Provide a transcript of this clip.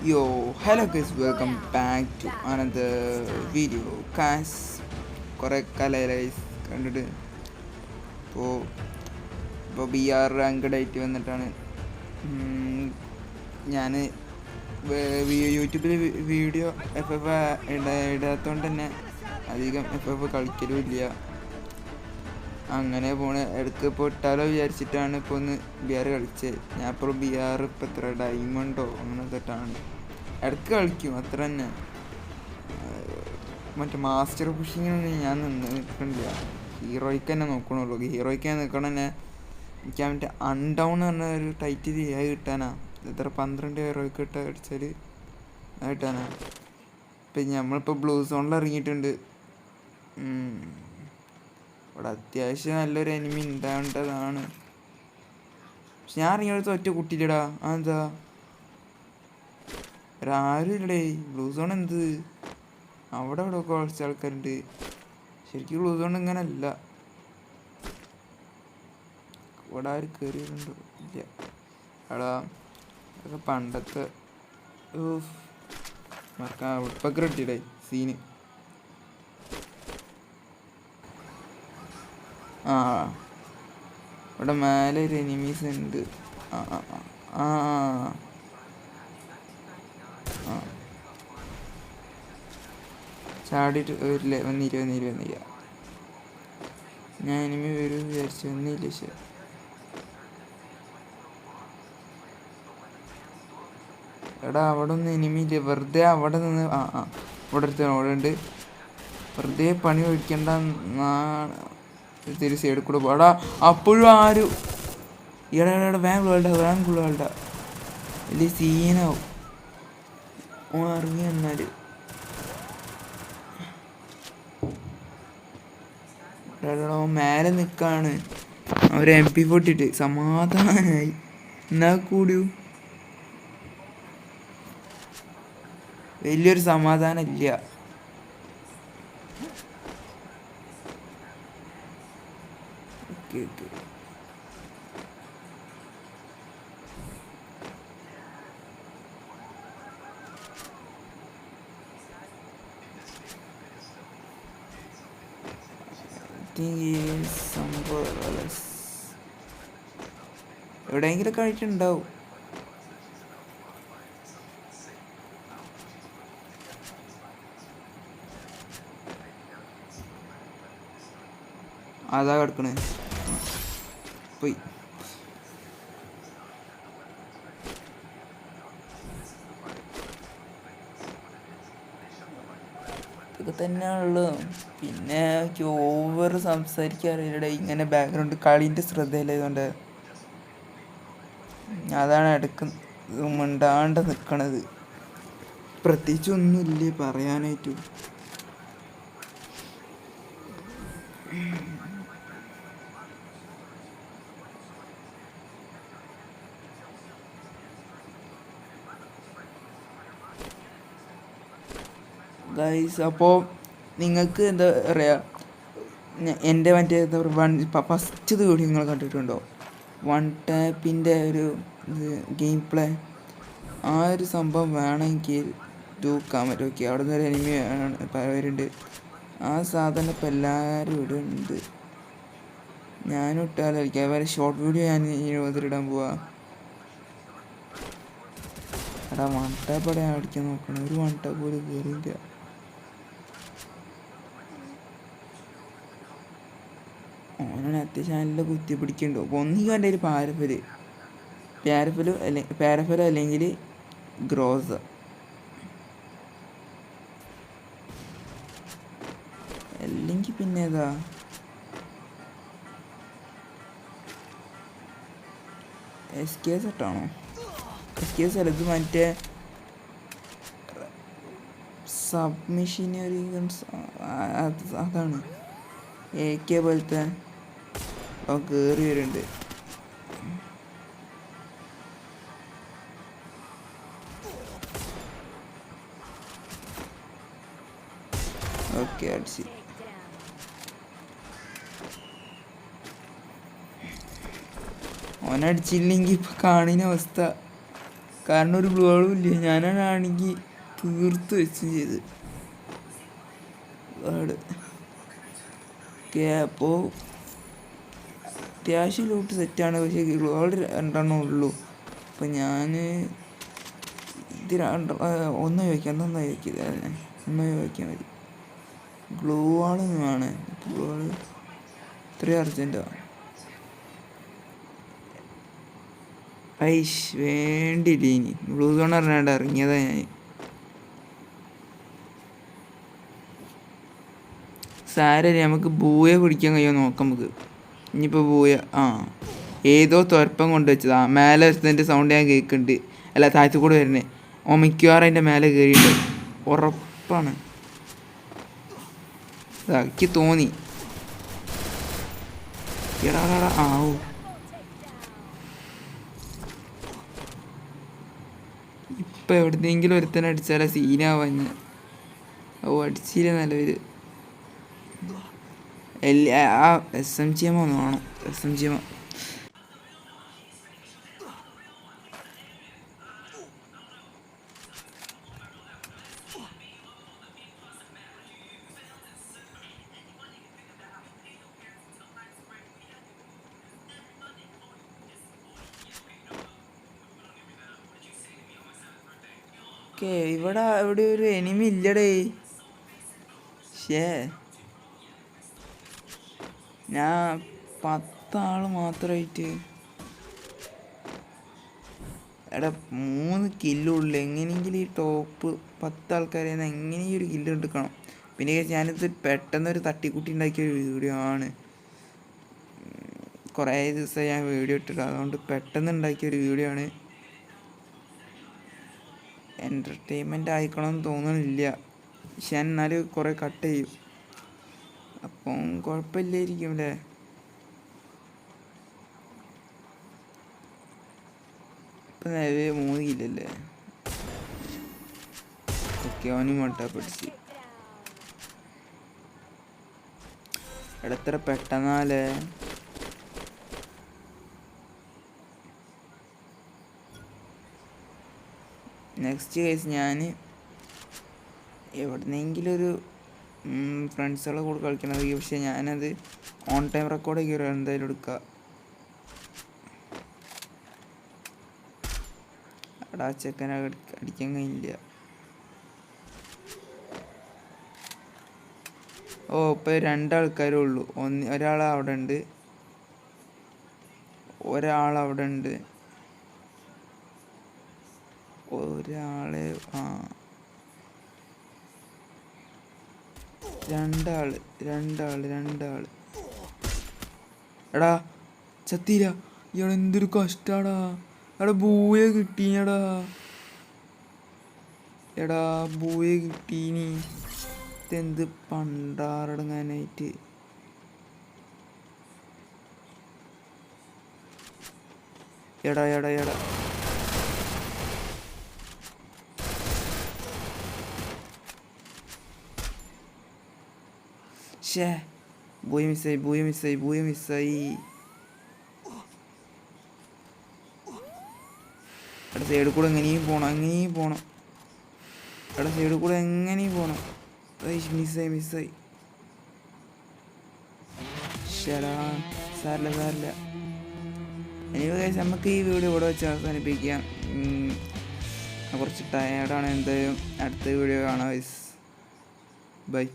Yo, hello guys, welcome back to another video. Guys, കുറേ കാലമായി guys കണ്ടിട്ട് ഇപ്പോൾ ഇപ്പോൾ ബി ആർ റാങ്കഡ് ആയിട്ട് വന്നിട്ടാണ് ഞാൻ യൂട്യൂബിൽ വീഡിയോ എഫ് എഫ് ഇടാത്തതുകൊണ്ട് തന്നെ അധികം എഫ് എഫ് കളിക്കലും ഇല്ല അങ്ങനെ പോണ്. ഇടയ്ക്ക് ഇപ്പോൾ ഇട്ടാലോ വിചാരിച്ചിട്ടാണ് ഇപ്പോൾ ഒന്ന് ബി ആർ കളിച്ചത് ഞാൻ ഇപ്പോൾ ബി ആർ ഇപ്പം എത്ര ഡയമണ്ടോ അങ്ങനെ തൊട്ടാണ് ഇടയ്ക്ക് കളിക്കും അത്ര തന്നെ. മറ്റേ മാസ്റ്റർ പുഷിങ്ങിനൊന്നും ഞാൻ നിന്ന് നിൽക്കണില്ല ഹീറോയ്ക്ക് തന്നെ നോക്കണുള്ളൂ. ഹീറോയ്ക്ക് നിൽക്കണ തന്നെ എനിക്ക് മറ്റേ അൺഡൗൺ എന്ന് പറഞ്ഞ ഒരു ടൈറ്റ് അത് കിട്ടാനാ. എത്ര പന്ത്രണ്ട് ഹീറോയ്ക്ക് ഇട്ട അടിച്ചാൽ കിട്ടാനാ. ഇപ്പം നമ്മളിപ്പോൾ ബ്ലൂ സോണിൽ ഇറങ്ങിയിട്ടുണ്ട്. ഇവിടെ അത്യാവശ്യം നല്ലൊരു എനിമി ഉണ്ടാവേണ്ടതാണ്. പക്ഷെ ഞാൻ ഇറങ്ങിയെടുത്ത് ഒറ്റ കുട്ടിയില്ലടാ. അതെന്താ? ഒരാരും ഇല്ലടേ. ബ്ലൂ സോൺ എന്ത്? അവിടെ ഇവിടെ കുറച്ച് ആൾക്കാരുണ്ട്. ശരിക്കും ബ്ലൂ സോൺ ഇങ്ങനെ അല്ല. ഇവിടെ ആര് കയറിയിട്ടുണ്ടോ ഇല്ല. എടാ അതൊക്കെ പണ്ടത്തെ. മറക്കാൻ ഇപ്പൊക്കെ കിട്ടിയിടേ സീന് ആ. ഇവിടെ മേലെ ഒരു എനിമീസ് ഉണ്ട്. ആ ആ ആ, ആ ചാടിയിട്ട് വരില്ല. വന്നില്ല വന്നില്ല വന്നില്ല. ഞാൻ എനിമി വരും വിചാരിച്ചു. വന്നില്ല ശരി. എടാ അവിടെ ഒന്നും ഇനിമില്ല വെറുതെ അവിടെ നിന്ന് ആ ആ. ഇവിടെ അടുത്ത് അവിടെ ഉണ്ട്. വെറുതെ പണി ഒഴിക്കണ്ട തിരി സൈഡിൽ കൂടെ പോടാ. അപ്പോഴും ആരും ഇവിടെ ഇവിടെ ബാംഗ്ലൂർ വേണ്ട വേഗം വേണ്ട വലിയ സീനാവും ഇറങ്ങി വന്നാൽ മേലെ നിൽക്കാണ് അവർ എം പി പൊട്ടിട്ട് സമാധാനമായി എന്നാ കൂടിയു? വലിയൊരു സമാധാനം ഇല്ല. ഓക്കെ ഓക്കെ എവിടെയെങ്കിലും കഴിച്ചിട്ടുണ്ടാവും അതാ കിടക്കണേ. പോയി. ഇതൊക്കെ തന്നെയാണുള്ളൂ പിന്നെ എനിക്ക് ഓവർ സംസാരിക്കാറില്ലടെ ഇങ്ങനെ ബാക്ക്ഗ്രൗണ്ട് കളീന്റെ ശ്രദ്ധയില്ലായതുകൊണ്ട് അതാണ് ഇടയ്ക്ക് മിണ്ടാണ്ട് നിൽക്കണത് പ്രത്യേകിച്ച് ഒന്നുമില്ലേ പറയാനായിട്ട്. ഗൈസ് അപ്പോൾ നിങ്ങൾക്ക് എന്താ പറയുക എന്റെ മറ്റേ എന്താ പറയുക വൺ ഫസ്റ്റ് വീഡിയോ നിങ്ങൾ കണ്ടിട്ടുണ്ടോ? വൺ ടാപ്പിന്റെ ഒരു ഗെയിം പ്ലേ ആ ഒരു സംഭവം വേണമെങ്കിൽ തൂക്കാൻ പറ്റും. ഓക്കെ അവിടെ നിന്ന് ഒരു എനിമി വരുന്നുണ്ട്. ആ സാധനം ഇപ്പം എല്ലാവരും ഇവിടെ ഉണ്ട് ഞാനും ഇട്ടാലായിരിക്കും. അതുപോലെ ഷോർട്ട് വീഡിയോ ഞാൻ ഇരുപതിലിടാൻ പോവാ. എടാ വൺ ടാപ്പ് അവിടെ അടിക്കാൻ നോക്കണം? ഒരു വൺ ടാപ്പ് പോലും കയറിയില്ല ഓനാണ് അത്യാവശ്യം കുത്തി പിടിക്കുന്നുണ്ടോ അപ്പോൾ ഒന്നുകിൽ എന്റെ ഒരു പാരഫൽ. പാരഫൽ അല്ലെ പാരഫൽ അല്ലെങ്കിൽ ഗ്രോസ്. അല്ലെങ്കിൽ പിന്നെ ഏതാ? എസ് കെ സെറ്റാണോ എസ് കെ അല്ല ഇത് മറ്റേ സബ്മിഷീനറി അതാണ്. എ കെ പോലത്തെ ഓ കയറി വരുന്നുണ്ട്. ഓക്കെ അടിച്ച്. ഓനടിച്ചില്ലെങ്കിൽ ഇപ്പൊ കാണിന അവസ്ഥ. കാരണം ഒരു ബ്ലോളും ഇല്ല. ഞാനാണെങ്കിൽ തീർത്ത് വെച്ച് ചെയ്ത്. അപ്പോ അത്യാവശ്യം ലൂട്ട് സെറ്റാണ് പക്ഷേ ഗ്ലൂ വാൾ രണ്ടെണ്ണം ഉള്ളൂ. അപ്പം ഞാൻ ഇത് രണ്ട് ഒന്ന് ചോദിക്കാം. ഒന്ന് ചോദിക്കില്ല ഒന്ന് ചോദിക്കാൻ മതി. ഗ്ലൂ വാൾ വേണം ഗ്ലൂ വാൾ ഇത്രയും അർജന്റാണ് ഐഷ് വേണ്ടില്ല ഇനി? ബ്ലൂ സോൺ അറിഞ്ഞാണ്ട് ഇറങ്ങിയതാ ഞാൻ സാരല്ലേ നമുക്ക് ബൂയെ പിടിക്കാൻ കഴിയുമോ നോക്കാം നമുക്ക്. ഇനിയിപ്പോൾ പോയ ആ. ഏതോ തുരപ്പം കൊണ്ട് വെച്ചതാ. മേലെ വെച്ചതിന്റെ സൗണ്ട് ഞാൻ കേൾക്കുന്നുണ്ട് അല്ല താഴത്തു കൂടെ വരുന്നത് ഓ മിക്കവാറും അതിന്റെ മേലെ കയറിയിട്ടുണ്ട് ഉറപ്പാണ്. എനിക്ക് തോന്നി. ആവൂ. ഇപ്പം എവിടുന്നെങ്കിലും ഒരുത്തനെ അടിച്ചാലേ സീനാവാഞ്ഞ ഓ അടിച്ചില്ല നിലവിൽ എല്ലാ എസ് എം ജി എം ഒന്ന് വേണം. S M G M okay ഇവിടെ ഇവിടെ ഒരു എനിമി ഇല്ലടേ. ഷേ ഞാൻ പത്താൾ മാത്രമായിട്ട് എടാ മൂന്ന് കില്ലുള്ളു എങ്ങനെയെങ്കിലും ഈ ടോപ്പ് പത്ത് ആൾക്കാരെ എങ്ങനെയും ഒരു കില്ല് എടുക്കണം. പിന്നെ ഞാനിത് പെട്ടെന്നൊരു തട്ടിക്കുട്ടി ഉണ്ടാക്കിയ ഒരു വീഡിയോ ആണ്. കുറേ ദിവസമായി ഞാൻ വീഡിയോ ഇട്ടിട്ട് അതുകൊണ്ട് പെട്ടെന്ന് ഉണ്ടാക്കിയ ഒരു വീഡിയോ ആണ്. എന്റർടൈൻമെന്റ് ആയിക്കണമെന്ന് തോന്നണില്ല. പക്ഷെ ഞാൻ എന്നാലും കുറേ കട്ട് ചെയ്യും. അപ്പം കുഴപ്പമില്ലായിരിക്കും അല്ലേ ഇപ്പം നേരെ മൂന്ന് കില്ലല്ലേ ഓക്കെ അവനും മട്ട പിടിച്ച്. എടത്ര പെട്ടെന്നാലേ? നെക്സ്റ്റ് കേസ് ഞാൻ എവിടുന്നെങ്കിലും ഒരു ഫ്രണ്ട്സുകളെ കൂടെ കളിക്കണത് പക്ഷേ ഞാനത് ഓൺ ടൈം റെക്കോർഡ് കയറി എന്തായാലും എടുക്കുക എടാ ചെക്കനെ അടി- അടിക്കാൻ കഴിയില്ല. ഓ ഇപ്പം രണ്ടാൾക്കാരേ ഉള്ളൂ. ഒന്ന് ഒരാൾ അവിടെ ഉണ്ട്. ഒരാൾ അവിടെ ഉണ്ട്. ഒരാളെ ആ. രണ്ടാൾ രണ്ടാൾ രണ്ടാൾ. എടാ ചത്തീര. ഇയാൾ എന്തൊരു കഷ്ടാടാ. എടാ ബൂയെ കിട്ടീനടാ. എടാ ബൂയെ കിട്ടീനി. ഇതെന്ത് പണ്ടാറടങ്ങാനായിട്ട്. എടാ എടാ എടാ. ഷേ ബൂയ മിസ്സായി ബൂയ മിസ്സായി ബൂയ മിസ്സായി എടാ സൈഡിൽ കൂടെ എങ്ങനെയും പോണം എങ്ങനെയും പോണം. എടാ സൈഡിൽ കൂടെ എങ്ങനെയും പോണം. മിസ്സായി മിസ്സായി ഷടാ സാറില്ല സാരില്ല എനിവേ ഗൈസ് നമുക്ക് ഈ വീഡിയോ ഇവിടെ വെച്ച് അവസാനിപ്പിക്കാം. കുറച്ച് ടയേർഡാണ് എന്തായാലും അടുത്ത വീഡിയോ കാണാം ബൈ